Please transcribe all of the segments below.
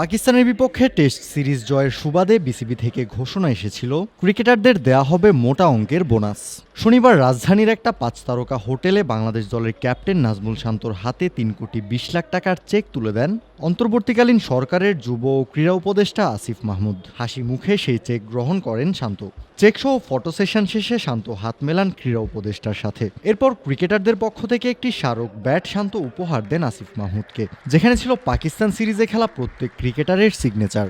পাকিস্তানের বিপক্ষে test series জয়ের সুবাদে বিসিবি থেকে ঘোষণা এসেছিল, ক্রিকেটারদের দেয়া হবে মোটা অঙ্কের বোনাস। শনিবার রাজধানীর একটা পাঁচ তারকা হোটেলে বাংলাদেশ দলের ক্যাপ্টেন নাজমুল শান্তর হাতে তিন কোটি বিশ লাখ টাকার চেক তুলে দেন অন্তর্বর্তীকালীন সরকারের যুব ও ক্রীড়া উপদেষ্টা আসিফ মাহমুদ। হাসি মুখে সেই চেক গ্রহণ করেন শান্ত। চেক সহ ফটো সেশন শেষে শান্ত হাত মেলান ক্রীড়া উপদেষ্টার সাথে। এরপর ক্রিকেটারদের পক্ষ থেকে একটি স্মারক ব্যাট শান্ত উপহার দেন আসিফ মাহমুদকে, যেখানে ছিল পাকিস্তান সিরিজে খেলা প্রত্যেক ক্রিকেটারের সিগনেচার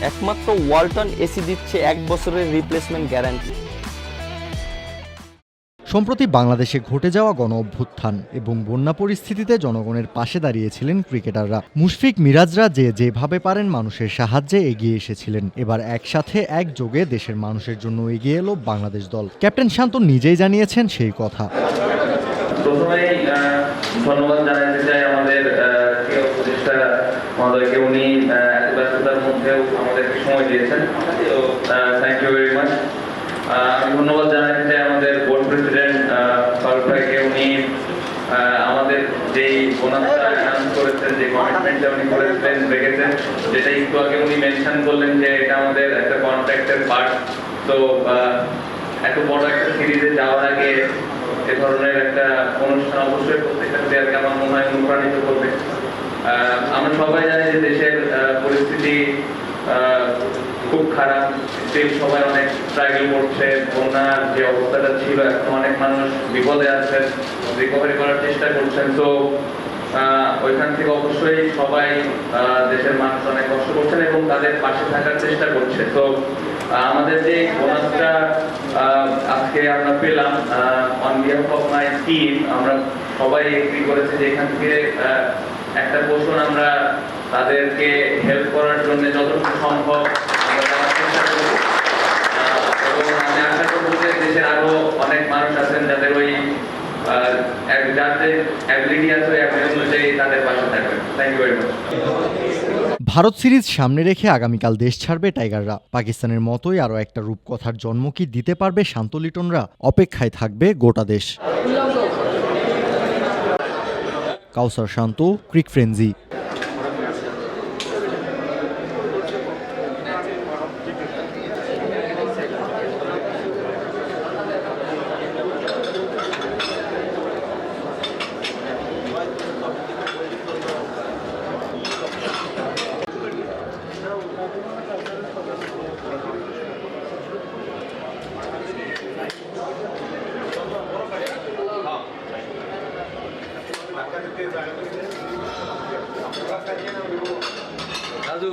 একমাত্র ওয়ালটন এসি দিচ্ছে এক বছরের রিপ্লেসমেন্ট গ্যারান্টি সম্প্রতি বাংলাদেশে ঘটে যাওয়া গণ অভ্যুত্থান এবং বন্যা পরিস্থিতিতে জনগণের পাশে দাঁড়িয়েছিলেন ক্রিকেটাররা। মুশফিক মিরাজরা যে যেভাবে পারেন মানুষের সাহায্যে এগিয়ে এসেছিলেন। এবার একসাথে একযোগে দেশের মানুষের জন্য এগিয়ে এলো বাংলাদেশ দল। ক্যাপ্টেন শান্ত নিজেই জানিয়েছেন সেই কথা। ধন্যবাদ জানাতে চাই আমাদের আহ, উপদেষ্টা উনি এত ব্যস্ততার মধ্যেও আমাদেরকে সময় দিয়েছেন। থ্যাংক ইউ ভেরি মাচ আমি ধন্যবাদ জানাতে চাই আমাদের বোর্ড প্রেসিডেন্ট ফারুক উনি আমাদের যেই বোনাসটা অ্যানাউন্স করেছেন যে কমিটমেন্টটা উনি করেছিলেন রেখেছেন যেটা একটু আগে উনি মেনশন করলেন যে এটা আমাদের একটা কন্ট্রাক্টের পার্ট তো এত বড় একটা সিরিজে যাওয়ার আগে এ ধরনের একটা অনুষ্ঠান অবশ্যই প্রত্যেকটা প্লেয়ারকে আমার মনে হয় অনুপ্রাণিত করবে। আমরা সবাই জানি যে দেশের পরিস্থিতি খুব খারাপ। স্টিল সবাই অনেক স্ট্রাগল করছে। বন্যার যে অবস্থাটা ছিল, এখন অনেক মানুষ বিপদে আছেন রিকভারি করার চেষ্টা করছেন। তো ওইখান থেকে অবশ্যই সবাই দেশের মানুষ অনেক কষ্ট করছেন এবং তাদের পাশে থাকার চেষ্টা করছে। তো আমাদের যে বোনাসটা আমরা পেলাম on behalf of my team আমরা সবাই এগ্রি করেছি যে এখান থেকে একটা পোষণ আমরা তাদেরকে হেল্প করার জন্য যতটুকু সম্ভব আমি আশা করব যে দেশের আরও অনেক মানুষ আছেন যাদের ওই যাদের অ্যাবিলিটি আছে ওই অ্যাবিলিটি অনুযায়ী তাদের পাশে থাকবেন। Thank you very much Bharat series সামনে রেখে আগামীকাল দেশ ছাড়বে টাইগাররা। পাকিস্তানের মতোই আরও একটা রূপকথার জন্ম কি দিতে পারবে শান্ত লিটনরা অপেক্ষায় থাকবে গোটা দেশ। কাউসার শান্ত, ক্রিক ফ্রেন্জি। రాజు